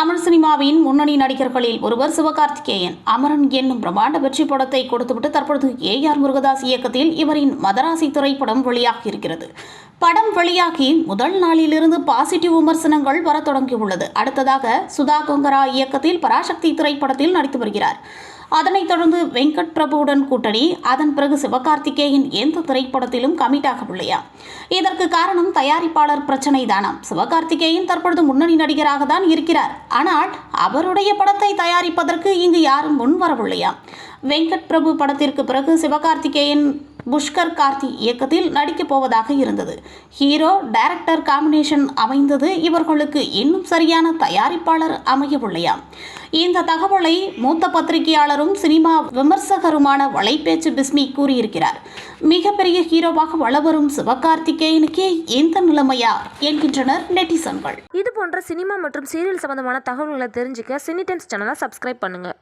தமிழ் சினிமாவின் முன்னணி நடிகர்களில் ஒருவர் சிவகார்த்திகேயன். அமரன் என்னும் பிரம்மாண்ட வெற்றி படத்தை கொடுத்துவிட்டு தற்பொழுது ஏ ஆர் முருகதாஸ் இயக்கத்தில் இவரின் மதராசி திரைப்படம் வெளியாகி இருக்கிறது. படம் வெளியாகி முதல் நாளிலிருந்து பாசிட்டிவ் விமர்சனங்கள் வரத் தொடங்கியுள்ளது. அடுத்ததாக சுதா கொங்கரா இயக்கத்தில் பராசக்தி திரைப்படத்தில் நடித்து வருகிறார். அதனைத் தொடர்ந்து வெங்கட் பிரபுவுடன் கூட்டணி. அதன் பிறகு சிவகார்த்திகேயன் எந்த திரைப்படத்திலும் கமிட்டாகவில்லையா இதற்கு காரணம் தயாரிப்பாளர் பிரச்சனை தானாம். சிவகார்த்திகேயன் தற்பொழுது முன்னணி நடிகராக தான் இருக்கிறார். ஆனால் அவருடைய படத்தை தயாரிப்பதற்கு இங்கு யாரும் முன்வரவில்லையா? வெங்கட் பிரபு படத்திற்கு பிறகு சிவகார்த்திகேயன் புஷ்கர் கார்த்தி இயக்கத்தில் நடிக்கப் போவதாக இருந்தது. ஹீரோ டைரக்டர் காம்பினேஷன் அமைந்தது இவர்களுக்கு இன்னும் சரியான தயாரிப்பாளர் அமையவில்லையாம் இந்த தகவலை மூத்த பத்திரிகையாளரும் சினிமா விமர்சகருமான வலைப்பேச்சு பிஸ்மி கூறியிருக்கிறார். மிகப்பெரிய ஹீரோவாக வளவரும் சிவகார்த்திகேயனுக்கே எந்த நிலைமையா? என்கின்றனர் நெட்டிசன்கள். இது போன்ற சினிமா மற்றும் சீரியல் சம்பந்தமான தகவல்களை தெரிஞ்சுக்க சினி டைம்ஸ் சேனலை சப்ஸ்கிரைப் பண்ணுங்கள்